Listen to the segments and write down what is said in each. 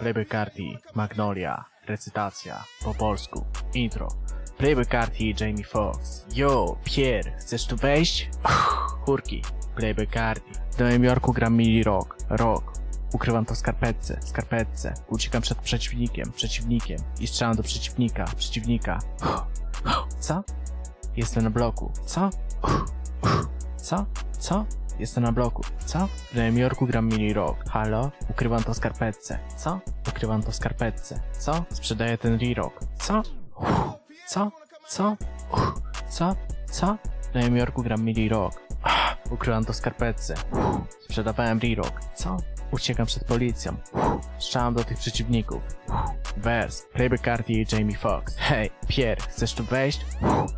Playboy Carti, Magnolia, recytacja, po polsku, intro. Playboy Carti, Jamie Foxx. Yo, Pierre, chcesz tu wejść? Uff, Chórki, Playboy Carti. W Nowym Jorku gram mini rock, rock. Ukrywam to w skarpetce, skarpetce. Uciekam przed przeciwnikiem, przeciwnikiem. I strzelam do przeciwnika, przeciwnika. Co? Jestem na bloku. Co? Co? Co? Jestem na bloku. Co? W Nowym Jorku gram mini rock. Halo? Ukrywam to w skarpetce. Co? Ukrywam to w skarpetce. Co? Sprzedaję ten re-rock. Co? Co? Co? Co? Co? W Nowym Jorku gram mini rock. Ukrywam to w skarpetce. Sprzedawałem re-rock. Co? Uciekam przed policją. Strzelam do tych przeciwników. Wers, Playboy Carti i Jamie Foxx. Hej, Pierre, chcesz tu wejść?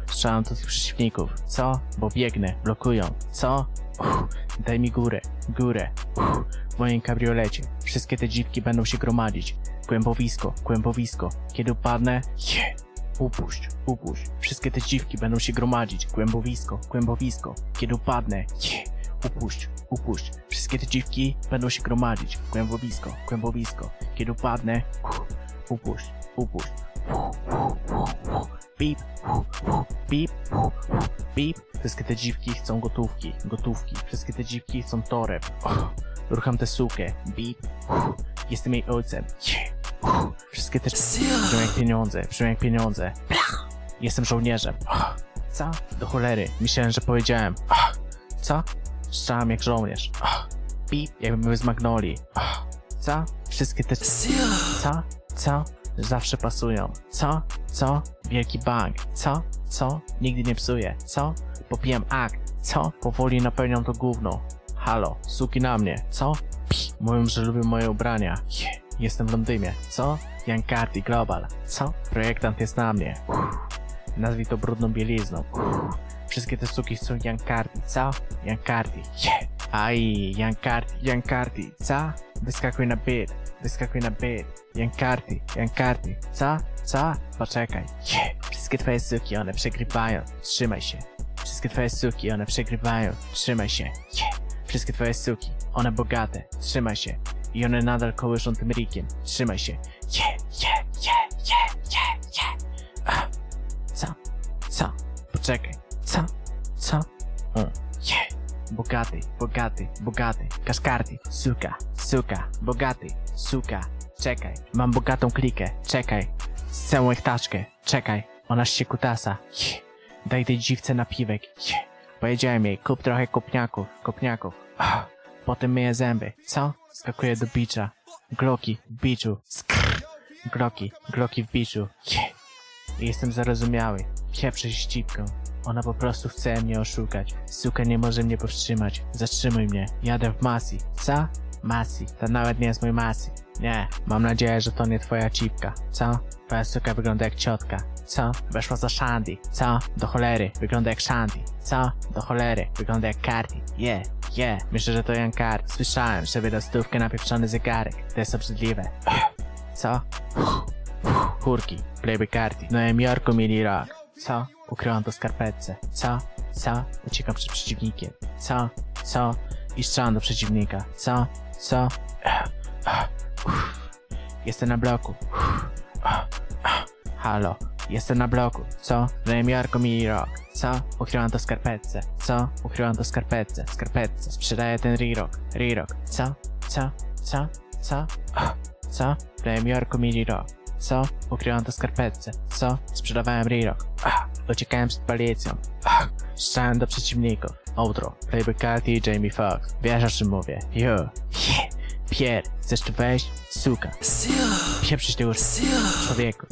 Strzelam do tych przeciwników. Co? Bo biegnę, blokują. Co? Uff, daj mi górę, górę. Uff, w moim kabriolecie. Wszystkie te dziwki będą się gromadzić. Głębowisko, głębowisko. Kiedy upadnę, je. Upuść, upuść. Wszystkie te dziwki będą się gromadzić. Głębowisko, głębowisko. Kiedy upadnę, je. Upuść, upuść. Wszystkie te dziwki będą się gromadzić. Głębowisko, głębowisko. Kiedy upadnę, uff, upuść, upuść. Pip, pip, pip. Wszystkie te dziwki chcą gotówki, gotówki. Wszystkie te dziwki chcą toreb. Oh, rucham tę sukę. Bip. Jestem jej ojcem. Yeah. Wszystkie te brzmią jak pieniądze, brzmią jak pieniądze. Jestem żołnierzem. Co? Do cholery. Myślałem, że powiedziałem. Co? Strzelam jak żołnierz. Pip, jakbym był z Magnolii. Oh, Co? Wszystkie te... Co? Co? Zawsze pasują. Co? Co? Wielki bang. Co? Co? Nigdy nie psuje. Co? Popijam akt. Co? Powoli napełniam to gówno. Halo, suki na mnie. Co? Pi. Mówią, że lubią moje ubrania. Je. Jestem w Londynie. Co? Jan Carty Global. Co? Projektant jest na mnie. Uff. Nazwij to brudną bielizną. Uff. Wszystkie te suki chcą Jan Carty. Co? Jan Carty. Je. Aj, Jan Carty, Jan Carty. Co? Wyskakuj na bit. Wyskakuj na bit. Jan Carty, Jan Carty. Co? Co? Poczekaj. Je. Wszystkie twoje suki, one przegrywają. Trzymaj się. Wszystkie twoje suki, one przegrywają. Trzymaj się. Je. Wszystkie twoje suki, one bogate. Trzymaj się. I one nadal kołyszą tym rikiem. Trzymaj się. Je, je, je, je, je. Ach. Co? Co? Poczekaj. Bogaty, bogaty, bogaty. Kaszkarty. Suka, suka. Bogaty, suka. Czekaj. Mam bogatą klikę. Czekaj. Całą ich taczkę. Czekaj. Ona się kutasa. Daj tej dziwce napiwek. Je. Powiedziałem jej, kup trochę kopniaków, kopniaków. Ach. Potem myję zęby. Co? Skakuję do bicza. Gloki w biczu. Skrr. Gloki, gloki w biczu. Je. Jestem zarozumiały. Pieprzę ścipką. Ona po prostu chce mnie oszukać. Suka nie może mnie powstrzymać. Zatrzymuj mnie. Jadę w Masi. Co? Masi. To nawet nie jest mój Masi. Nie. Mam nadzieję, że to nie twoja cipka. Co? Twoja suka wygląda jak ciotka. Co? Weszła za Shandy. Co? Do cholery. Wygląda jak Shandy. Co? Do cholery. Wygląda jak Cardi. Yeah. Yeah. Myślę, że to Jan Card. Słyszałem, że wydał stówkę na pieprzony zegarek. To jest obrzydliwe. Co? Kurki, Playboy Carti. W Nowym Jorku mieli rok. Co? Ukryłam to skarpetce. Co? Co? Uciekam przed przeciwnikiem. Co? Co? I strzelam do przeciwnika. Co? Co? Uff. Jestem na bloku. Uff. Halo. Jestem na bloku. Co? Jorku mieli rok. Co? Ukryłam to skarpetce. Co? Ukryłam to skarpetce. Skarpetce. Sprzedaję ten re-rock. Re-rock. Co? Co? Co? Co? Co? Jorku mieli rok. Co? Ukryłam to skarpetce. Co? Sprzedawałem re-rock. Uciekałem przed policją. Ah, Strzelałem do przeciwników. Outro. Playboy Carti i Jamie Foxx. Wiesz o czym mówię. Yo. Yeah. Pierre, chcesz tu wejść? Suka. Pieprzyć tego człowieku.